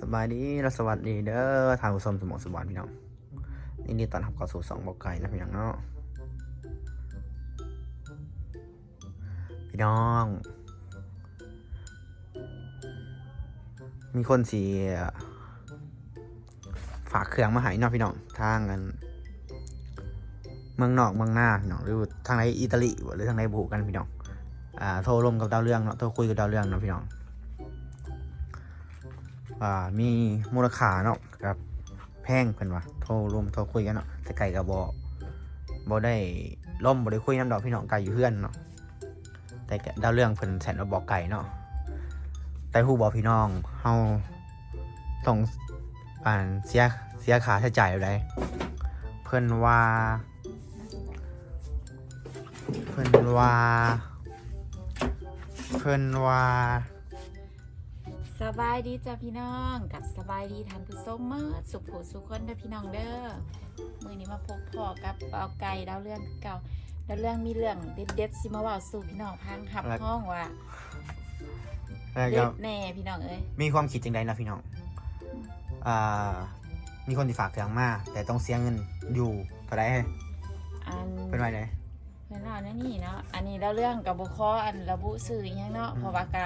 สบายดีและสวัสดีเด้อทางผู้ชมสมองสวรรค์พี่น้องนี่นี่ตอนทับเข้าสู่สองบอกไก่นะพี่น้องเนาะพี่น้อง มีคนสีฝากเครื่องมาให้เนาะพี่น้องทางกันเมืองนอกเมืองหน้าพี่น้องหรือทางไหนอิตาลีหรือทางไหนบุกันพี่น้องอ่าโทรลมกับดาวเรืองเนาะโทรคุยกับดาวเรืองเนาะพี่น้อง มีมูลค่าเนาะกับแพงเพิ่นว่าโทรรวมโทรคุยกันเนาะแต่ไก่กับ่บ่ได้ล่มบ่ได้คุยน้ำดอกพี่น้องไก่อยู่เพื่อนเนาะแต่ก็ดาวเรื่องเพิ่นแสนมาบอกไก่เนาะแต่ฮู้บอพี่น้องเฮาต้องอ่านเสียเสียค่าใช้จ่ายอะไรเพิ่นว่า เพิ่นว่า เพิ่นว่า สบายดีจ้ะพี่น้องกับสบายดีท่านผู้ชมเมื่อสุขผูสุขคนเด้อพี่น้องเด้อมือนี้มาพบพ่อกับเอาไก่ดาวเรื่องเก่าดาวเรื่องมีเรื่องเด็ดๆสิมาเว่าสู่พี่น้องพังขับแล้วห้องว่าแล้วเด็ก็ดแน่พี่น้องเอ้ยมีความคิดจังไดนะพี่น้องอ่ามีคนที่ฝากเครื่องมาแต่ต้องเสียเงินอยู่เท่าไหรอันเป็นไรเลยเพื่อนเราแน่นี่เนาะอันนี้ดาวเรื่องกับบุคออันระบุสื่ออหยังเนาะอืมเพราะว่ากะ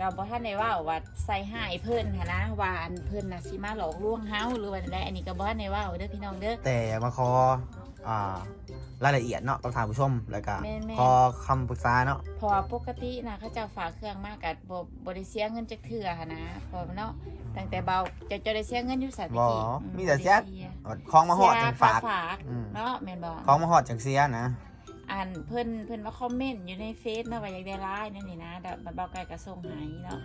กับบ่ท่านได้ว่าว่าใส่หายเพิ่นหั้นนะว่าอันเพิ่นน่ะสิมาหลอกลวงเฮาหรือว่าใดอันนี้ก็บ่ท่านได้ว่าเด้อพี่น้องเด้อ แต่มาขออ่ารายละเอียดเนาะต้องถามผู้ชมแล้วก็แม่นๆ ขอคำปรึกษาเนาะเพราะว่าปกตินะเขาเจะฝากเครื่องมากกับบบบได้เสียเงินจักเถื่อหั้นนะเพอเนาะตั้งแต่เบาจะจะได้เสียเงินอยู่สัตว์บ่กี้มีแต่เสียคล้องมาหอดจังฝาก ฝากอืม เนาะแม่นบ่คล้องมาหอดจังเสียนะ อันเพิ่นเพิ่นมาคอมเมนต์อยู่ในเฟซเนาะว่าอยากได้ไลน์นั่นนี่นะแต่บัดเบาไก่ก็ส่งใหายเนาะ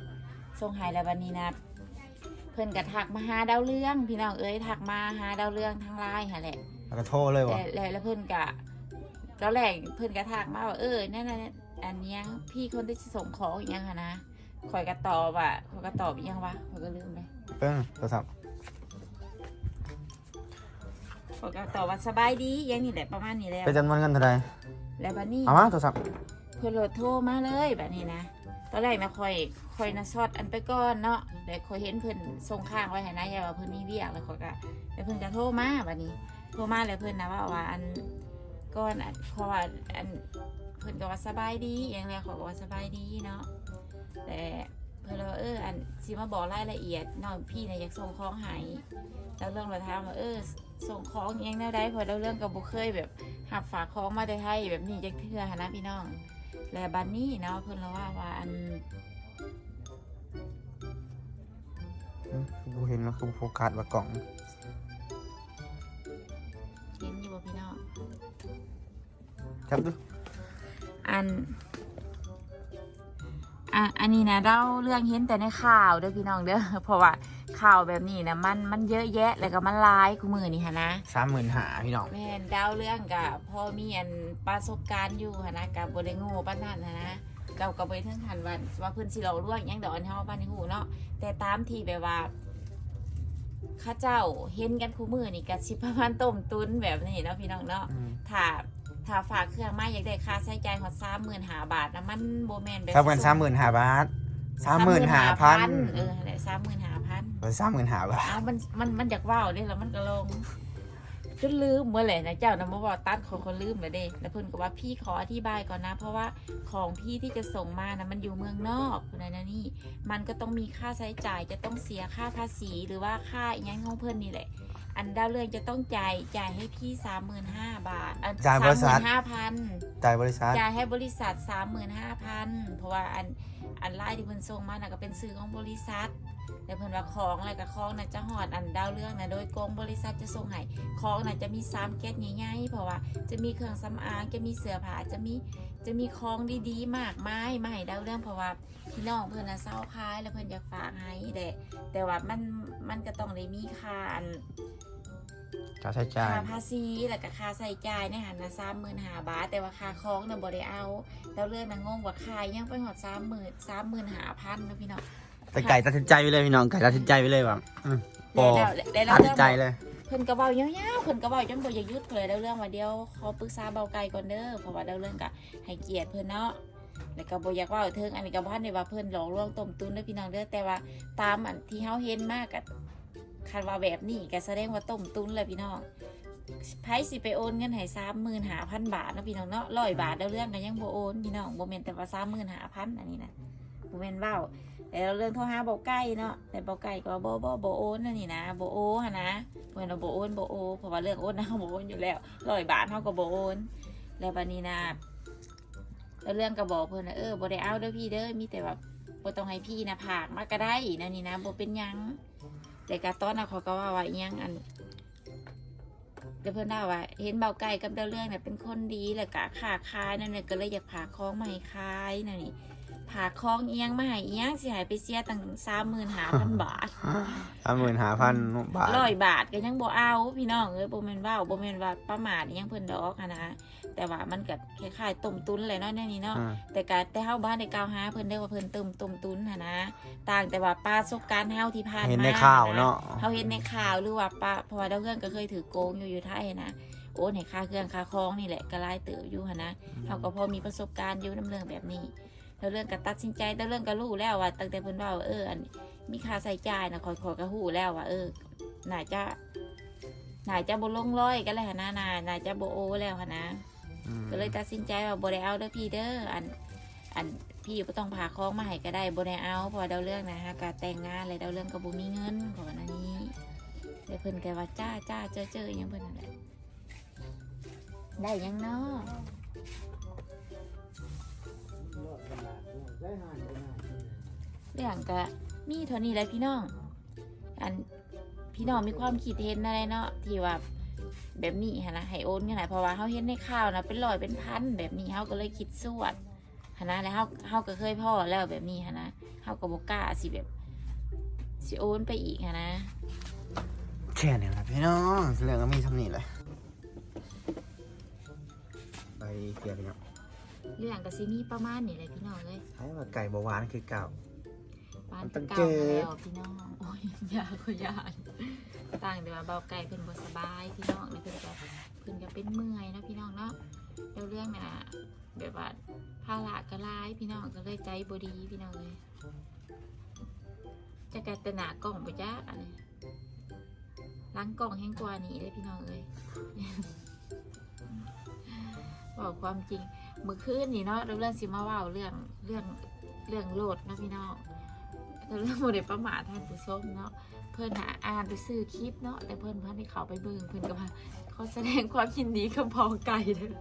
ส่งใหายแล้ววันนี้นะเพิ่นก็ทักมาหาดาวเรื่อง พี่น้องเอ้ยทักมาหาดาวเรื่องทางไลน์หั่นแหละแล้วก็โทรเลยว่ะแล้วแล้วแล้วเพื่อนกะตอนแรกเพื่อนกะทักมาว่าเออนั่นน่ะอันยังพี่คนที่จะส่งของอีกยังอะนะข่อยกระตอบอะข่อยกระตอบอีกยังวะข่อยก็ลืมเลยเพิ่งโทรศัพท์ข่อยกระตอบว่าสบายดียังนี่แหละประมาณนี้แล้วเป็นจำนวนเงินเท่าไหร แล้วบัดนี้เอามาโทรศัพท์เพื่อนโหลดโทรมาเลยแบบนี้นะตอนแรกนะข่อยข่อยนะซอดอันไปก่อนเนาะแต่ข่อยเห็นเพื่อนส่งข้างไว้ให้นะอย่าว่าเพื่อนมีเวียกแล้วข่อยก็แล้วเพื่อนก็โทรมาแบบนี้ โทรมาแล้วเพื่อนนะว่าว่าอันก่อนอันเพราะว่าอันเพื่อนก็ว่าสบายดีอย่างแรกเขาก็ว่าสบายดีเนาะแต่ เพื่อนเลยว่าเออ อันสิมาบอกรายละเอียดน้องพี่เนี่ยอยากส่งของให้แล้วเรื่องเราถามว่าเออ ส่งของอิหยังแนวใดเพอเราเรื่องกับบุเคยแบบหับฝากของมาได้ให้แบบนี้จักเทื่อหั้นนะพี่น้อง และบันนี้เนาะเพื่อนเราว่าว่าอันอืมกูเห็นแล้วคือโฟกัสว่ากล่องเห็นอยู่บ่พี่น้องจับดูอัน อะอันนี้นะเราเรื่องเห็นแต่ในข่าวเด้อพี่น้องเด้อเพราะว่าข่าวแบบนี้นะมันมันเยอะแยะแล้วก็มันร้ายคู่มือนี่ฮะนะสามหมื่นหาพี่น้องแม่นดาวเรื่องกับพ่อมีอันประสบการณ์อยู่ฮะนะกับบริงูป้านนั่นนะนะเราก็ไปทั้งทันวันว่าเพื้นสิเราล่วงหยังดอกอันเฮาบ้านในหูเนาะแต่ตามที่แบบว่าเข้าเจ้าเห็นกันคู่มือนี่ก็สิประมาณต้มตุนแบบนี้เนาะพี่น้องเนาะอืมถ้า ถ้าฝากเครื่องมาอยากได้ค่าใช้จ่ายหอดสามหมื่นหาบาทนะมันโบแมนแบบถ้าเป็นสามหมื่นหาบาทสามหมื่นหาพันเออแหละสามหมื่นหาพันเป็นสามหมื่นหาบาทเอามันมันมันอยากว่าวเด้แล้วมันก็ลงจนลืมเมื่อไหร่นะเจ้านะมาบอกตัดคนคนลืมเลยเด้แล้วเพิ่นก็ว่าพี่ขออธิบายก่อนนะ เพราะว่าของพี่ที่จะส่งมานะมันอยู่เมืองนอกคุณนายนะนี่ มันก็ต้องมีค่าใช้จ่ายจะต้องเสียค่าภาษีหรือว่าค่าอีกอย่างของเพิ่นนี่แหละ อันดาวเรืองจะต้องจ่ายจ่ายให้พี่สามหมื่นห้าบาทจ่ายบริษัท ห้าพันจ่ายบริษัทจ่ายให้บริษัทสามหมื่นห้าพันเพราะว่าอันอันไล่ที่เพิ่นส่งมาน่ะก็เป็นซื้อของบริษัท แต่เพิ่นว่าของอะไรกับของน่ะจะหอดอันดาวเรื่องนะโดยกรมบริษัทจะส่งให้ของน่ะจะมีสามแก๊สใหญ่ๆเพราะว่าจะมีเครื่องสำอางจะมีเสื้อผ้าจะมีจะมีของดีๆ มากมายมาให้ดาวเรื่องเพราะว่าพี่น้องเพิ่นน่ะเศร้าคายแล้วเพิ่นอยากฝากให้แต่แต่ว่ามันมันก็ต้องได้มีค่าอันค่าใช้จ่ายค่าภาษีแล้วก็ค่าใส่จ่ายในหันนะสามหมื่นหาบาทแต่ว่าค่าคล้องน่ะบ่ได้เอาแล้วเรื่องนางงงว่าค่ายังไปหอดสามหมื่นสามหมื่นหาพันนะพี่น้อง แต่ไก่ตัดสินใจไปเลยพี่น้องไก่ตัดสินใจไปเลยว่าอืมโปแล้วแล้วแล้วตัดเรื่สิองนใจเลยเพิ่นกระเบายาวๆเพิ่นกระเบาจนบ่อยากหยุดเลยแล้วเรื่องว่าเดียวขอปรึกษาเบาไกลก่อนเด้อเพราะว่าเดี๋ยวเรื่องก็ให้เกียรติเพิ่นเนาะแล้วก็บ่อยากเว่าเทิงอันนี้ก็บ่ทันได้ว่าเพิ่นหลอกลวงต้มตุนเด้อพี่น้องเด้อแต่ว่าตามอันที่เฮาเห็นมากก็คันว่าแบบนี้ก็แสดงว่าต้มตุนแหละพี่น้องไผสิไปโอนเงินให้35,000บาทเนาะพี่น้องเนาะ100บาทแล้วเรื่องก็ยังบ่โอนพี่น้องบ่แม่นแต่ว่า35,000อันนี้นะบ่แม่นเว้า แต่เราเรื่องโทรหาเบาใกล้เนาะแต่เบาใกล้ก็บ่บ่บ่โอนนั่นนี่นะบ่โอหะนะเพิ่นเราบ่โอนบ่โอเพราะว่าเรื่องโอนนะเฮาบ่โอนอยู่แล้วร้อยบาทเฮาก็บ่โอนแล้วบัดนี้นะแล้วเรื่องก็บอกเพิ่นนะเออบ่ได้เอาเด้อพี่เด้อมีแต่ว่าบ่ต้องให้พี่นะผากมาก็ได้นั่นนี่นะบ่เป็นยังแต่กะต้อนนะเขาก็ว่าว่ายังอันเดี๋ยวเพิ่อนว่าว่า เห็นเบาไก่กับเดาเรื่องเนี่ยเป็นคนดีแหล้วก็ค้าขายนั่นน่ะก็เลยอยากผากของมาให้ขายนั่นนี่ ผากของเอียงมาให้เอียงสิให้ไปเสียตั้ง35,000บาทสามหมื่นห้าพันบาทร้อยบาทก็ยังบ่เอา พี่น้องเอ้ยบ่แม่นว่าบ่แม่นว่าประมาทอิหยังเพิ่นดอกอะนะแต่ว่ามันก็คล้ายๆต้มตุนเลยเนาะในนี้เนาะอืมแต่ก็แต่เฮาบ้านได้กล่าวหาเพิ่นได้อว่าเพิ่นต้มต้มตุนหั่นนะต่างแต่ว่าประสบการณ์เฮาที่ผ่านมาเห็นในข่าวเนาะเฮาเห็นในข่าวหรือว่าป้าเพราะว่าดาวเรื่องก็เคยถือโกงอยู่อยู่ไทยนะโอนให้ค่าเครื่องค่าคองนี่แหละก็หลายเติบอยู่หั่นนะเฮาก็พอมีประสบการณ์อยู่น้ำเรื่องแบบนี้ เรื่องก็ตัดสินใจเรื่องก็รู้แล้วว่าตั้งแต่เพิ่นว่าเอออันมีค่าใช้จ่ายนะคอยขอยก็ฮู้แล้วว่าเออน่าจะน่าจะบ่ลงร้อยกันแล้วหั่นนะน่าน่าจะบ่โอแล้วหนะก็เลยตัดสินใจว่าบ่ได้เอาเด้อพี่เด้ออัน อันพี่บ่ต้องพาของมาให้ก็ได้บ่ได้เอาพราะว่าดาเรื่องนะฮะการแต่งงานเลยดาเรื่องก็บ่มีเงินก่อนอันนี้แต่เพิ่นก็ว่าจ้าจ้าเจอเจออหยังเพิ่นนั่นแหละได้ยังเนาะ เรื่องก็มีเท่านี้แหละพี่น้อง อันพี่น้องมีความคิดเห็นอะไรเนาะที่ว่าแบบนี้ฮะนะให้โอนเงินไหนเพราะว่าเขาเห็นในข่าวนะเป็นร้อยเป็นพันแบบนี้เขาก็เลยคิดสวดฮะนะแล้วเขาเขาก็เคยพ่อแล้วแบบนี้ฮะนะเขาก็บอกล้าสิแบบสิโอนไปอีกฮะนะแค่นี้แหละพี่น้องเรื่องก็มีท่านี้เลยไปเกลียร์พี่น้อง เรื่องก็สิมีประมาณนี้เลยพี่น้องเลยใช้ว่าไก่บหวานคือเก่า บ้านมันต้องเก่าเจอมาแล้วพี่น้องโอ้ยยาก็ยานต่างแต่ว่าเบาไก่เพิ่นบ่สบายพี่น้องนี่เพิ่นก็เพิ่นก็เป็นเมื่อยเนาะพี่น้องเนาะแล้วเรื่องน่ะแบบว่าภาระก็ร้ายพี่น้องก็เลยใจบ่ดีพี่น้องเลยจะกลายเป็นหน้ากล้องบ่จ้าอันนี้หล้างกล้องแห้งกว่านี้เลยพี่น้องเลยบอกความจริงเมื่อคืนนี่เนาะเราเรื่องสิมาเว่าเรื่องเรื่องเรื่องโลดเนาะพี่น้องเราเรื่องโมเดลประมาทท่านผู้ชมเนาะเพื่อนหาอ่านไปซื้อคลิปเนาะแต่เพื่อนเพื่อนให้เขาไปเบิ่งเพื่อนก็มาเขาแสดงความยินดีกับพอไก่เด้อ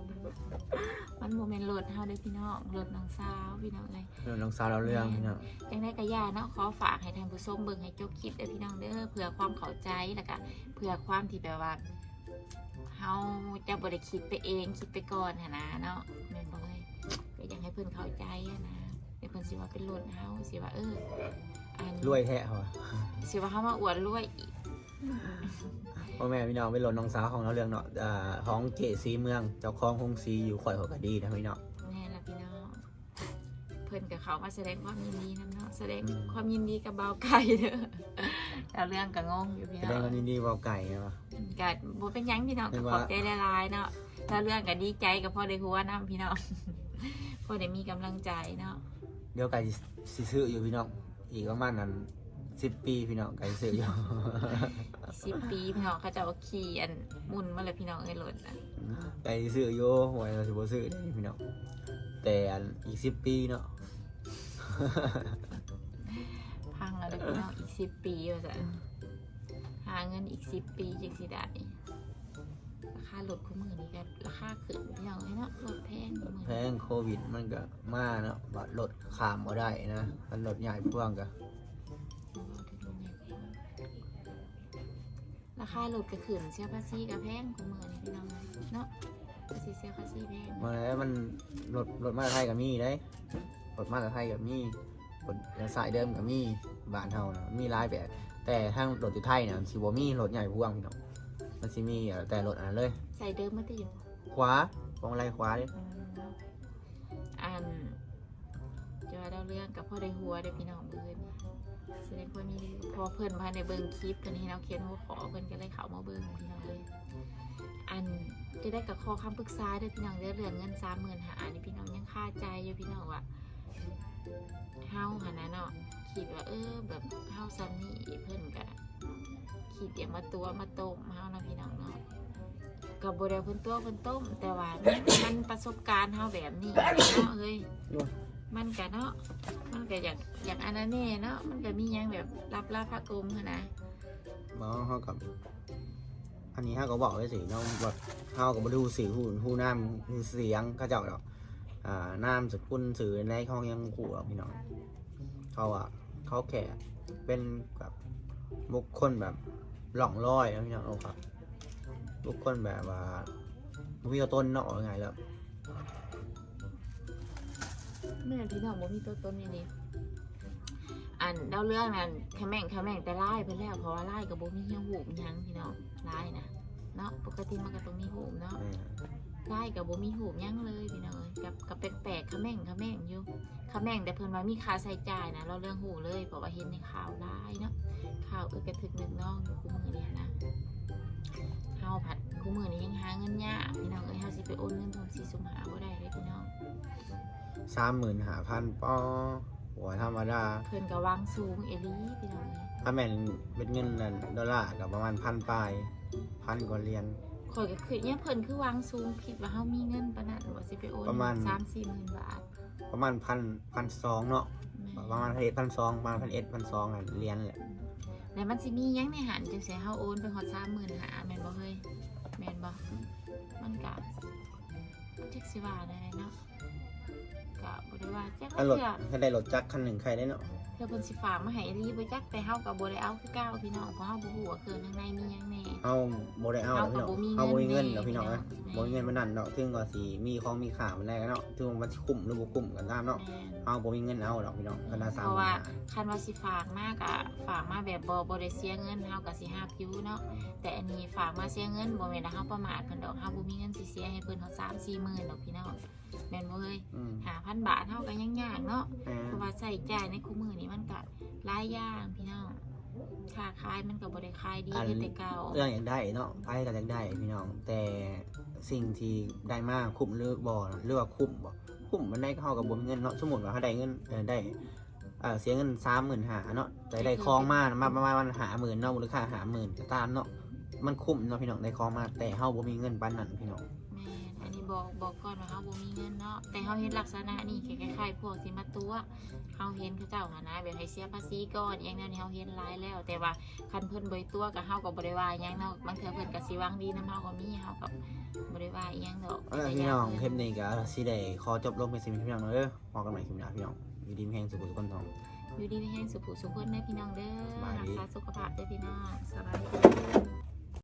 มันโมเมนต์โหลดเฮาได้อพี่น้องโหลดน้องสาวพี่น้องเลยเรื่องน้องสาวเราเรื่องพี่น้องจังได้กระยาเนาะขอฝากให้ท่านผู้ชมเบิ่งให้จบคลิปเด้อพี่น้องเด้อเพื่อความเข้าใจแล้วก็เพื่อความที่แบบว่า เฮาจะบ่ได้คิดไปเองคิดไปก่อนหันนะเนาะแม่นบ่เลยก็อยากให้เพิ่นเข้าใจอะนะเดี๋ยวเพิ่นสิว่าเป็นรุ่นเฮาสิว่าเอออันรวยแท้เหรอสิว่าเฮามาอวดรวยอีกพ่อแม่พี่น้องไปหล่นน้องสาวของเราเรื่องเนาะอ่าของเจสีเมือง เจ้าของคงซีอยู่ข่อยหัวกะดีนะพี่น้องแน่ละพี่น้อง เพิ่นกับเขามาแสดงความยินดีนํเนาะแสดงอืมความยินดีกับเบาวไก่เด้อแล้วเรื่องก็งงอยู่พี่แสน้ดองงความยินดีเบาไก่นะวะก็บ่เป็นหยังพี่น้องเรีก็ยกขว่าอบใจหลายๆเนาะถ้าเรื่องก็ดีใจกับพ่อได้หัวน้ำพี่น้องพ่อได้มีกำลังใจเนาะเดี๋ยวไก่สิซื้ออยู่พี่น้อง อีกประมาณนั้นสิบปีพี่น้องไก่ซื้ออยู่ สิบปีพี่น้องเขาจะเอาขี่อันหมุนมาเลยพี่น้องเอ้ยหล่นนะไก่ซื้ออยู่หวยเราสิบ่ซื้อได้พี่น้องแต่อันอีกสิบปีเนาะ พังแล้วเด้อพี่น้องอีกสิบปีว่าจะหาเงินอีกสิบปีจังสิได้ราคารถคู่มือนี่ก็ราคาขึ้นพี่น้องเอ้ยเนาะรถแพงคู่มือแพงโควิดมันก็มาเนาะบัดรถข้ามบ่ได้นะมันรถใหญ่พ่วงก็ราคารถก็ขึ้นเสียภาษีก็แพงคู่มือนี่พี่น้องเอ้ยเนาะภาษีเสียภาษีแพงมาแล้วมันรถรถมาตรไทยก็มีได้ รถมาตรไทยก็มีรถสายเดิมก็มีบ้านเฮานะมีหลายแบบ แต่ทางรถอยู่ไทยเนี่ยสิบ่มีรถใหญ่พ่วงพี่น้องมันสิมีเอ่อแต่รถอันนั้นเลย ใส่เดิมมาติอยู่ขวาพวงมาลัยขวาดิอันจะว่าเราเรื่องกับพ่อได้หัวได้พี่น้องมือนี่แสดงความยินดีพอเพิ่นพาในเบิ่งคลิปเพิ่นให้เราเขียนหัวขอเพิ่นก็เลยเข้ามาเบิ่งพี่น้องเลย อันจะได้กับขอคำปรึกษาเด้อพี่น้องเด้อเรื่องเงิน30,000หานี่พี่น้องยังคาใจอยู่พี่น้องว่า เฮาหันนะเนาะคิดว่าเออแบบเฮาซ้ำนี่เพิ่นก็คิดอย่ามาตัวมาต้มเฮานะพี่น้องเนาะกับโบ่ได้เพิ่นตัวเพิ่นต้ม แต่ว่ามันมันประสบการณ์เฮาแบบนี้เนาะเฮ้ยมันก็เนาะมันก็อย่ากอย่ากอันนั้นน่เนาะมันก็มีหยังแบบรับรับพระกรมนนะบ่เฮากับอันนี้เฮาก็บอกไว้สิเนาะแบบเฮาก็บ่ดูสีหูหูน้ำหูเสียงเขาเจ้าดอก อ่าน้ำสกุลสื่อในห้องยังขู่หรอกพี่น้องเขาอะเขาแค่เป็นแบบบุคคลแบบหล่องลอยนะพี่น้องเอาครับ บุคคลแบบว่าบ่มีตัวตนเนาะว่าไงแล้วแม่พี่น้องบ่มีตัวตนนี่นี่อันเล่าเรื่องนั้นแค่แม่งแค่แม่งแต่ไล่ไปแล้วเพราะว่าไล่กับบ่มีเฮียหูมหยังพี่น้องไล่นะเนาะปกติมันก็ต้องมีหูมเนาะแม่ ไล่กับบ่มีหูมหยังเลยพี่น้องเอ้ยกับกับแปลกๆแค่แม่งแค่แม่งอยู่แค่แม่งแต่เพิ่นว่ามีค่าใช้จ่ายนะเราเรื่องหูเลยเพราะว่าเห็นในข่าวไล่เนาะข่าวเออกระถึกหนึ่งน้องอยู่คู่มือเนี่ยนะเฮาผัดคู่มือนี้ยังหาเงินยากพี่น้องเอ้ยเฮาสิไปโอนเงินทงสีสมหาบ่ได้เลยพี่น้องสามหมื่นหาพันปอหัวธรรมดาเพิ่นก็วางสูงเอหลีพี่น้องเอ้ยถ้าแม่นเป็นเงินนั่นดอลลาร์กับประมาณพันปลายพันกว่าเหรียญ ข่อยก็คือเนี่ยเพิ่นคือวางสูงคิดว่าเฮามีเงินปานนั้นว่าสิไปโอนประมาณ สามสี่หมื่นบาทประมาณพันพันสองเนาะแม่ประมาณพันเอ็ดพันสองประมาณพันเอ็ดพันสองอะเหรียญแหละแล้วมันสิมีหยังในหันจังซี่เฮาโอนไปฮอด30,000หาแม่นบ่เฮ้ยแม่นบ่มันก็จักสิว่าได้เนาะก็บ่ได้ว่าจักถ้ารถเทื่อ ถ้าได้รถจักรคันหนึ่งใครได้เนาะ เพื่อเพิ่นสิฝากมาให้รีบ่จักแต่เฮาก็บ่ได้เอาคือเก่าพี่น้องเพราะเฮาบ่ฮู้ว่าเครื่องข้างในมีหยังแน่เอาโบได้เอาเอาพี่น้องก็บ่มีเอาโบมีเงินเงินเนาะพี่น้องนะแม่โบมีเงินมันนั่นเนาะถึงก็สิมีของมีข่ามันได้เนาะถึงมันสิคุ้มหรือบ่คุ้มกันตามเนาะแม่นเอาโบมีเงินเอาดอกพี่น้องก็ได้สามเพราะหมื่ว่านห้าคันว่าสิฝากมากอะฝากมาแบบบ่บ่ได้เสียเงินเฮาก็สิฮับอยู่เนาะแต่อันนี้ฝากมาเสียเงินบ่แม่นว่าเฮาประมาทเพิ่นดอกเฮาบ่มีเงินสิเสียให้เพิ่นเฮา3 4หมื่นดอกพี่น้อง แม่นบ่เอ้ยอืม5,000บาทเฮาก็ยังยากเนาะแม่เพราะว่าใช้จ่ายในคู่มือนี้มันก็หลายอย่างพี่น้องค่าขายมันก็บ่ได้ขายดีคือแต่เก่าเรื่องอยากได้เนาะไปก็อยากได้พี่น้อง แต่สิ่งที่ได้มากคุ้มหรือบ่เรือว่าคุ้มบ่คุ้มมันได้เข้ากับบ่มีเงินเนาะสมมุติว่าเขาได้เงินเออได้เออเสียเงินสามหมื่นหาเนาะแต่ได้คองมามาประมาณวันหาหมื่นเนาะมูลค่าหาหมื่นก็ตามเนาะมันคุ้มเนาะพี่น้องได้คองมาแต่เฮาบ่มีเงินปานนั้นพี่น้องแม่นอันนี้ บอกบอกก่อนว่าเฮาบ่มีเงินเนาะแต่เฮาเห็นลักษณะนี่คล้ายๆพวกที่มาตัวเฮาเห็นเขาเจ้าหานะแบบให้เสียภาษีก่อนอย่างนั้นเฮาเห็นหลายแล้ว แต่ว่าคันเพิ่นบ่ได้ตัวก็เฮาก็บ่ได้ว่าหยังเนาะบางเทื่อเพิ่นก็สิหวังดีนํเฮาก็มีเฮาก็บ่ได้ว่าอีหยังดอกเอาล่ะพี่น้องเทปนี้ก็สิได้ขอจบลงเป็นสิบพี่น้องเด้อพอกันใหม่คลิปหน้าพี่น้องอยู่ดีมีแห่งสุขสุขคนทอง อยู่ดีมีแรงสุขสุขคนเด้อพี่น้องเด้อสบายดี รักษาสุขภาพเด้อพี่น้องสบายดี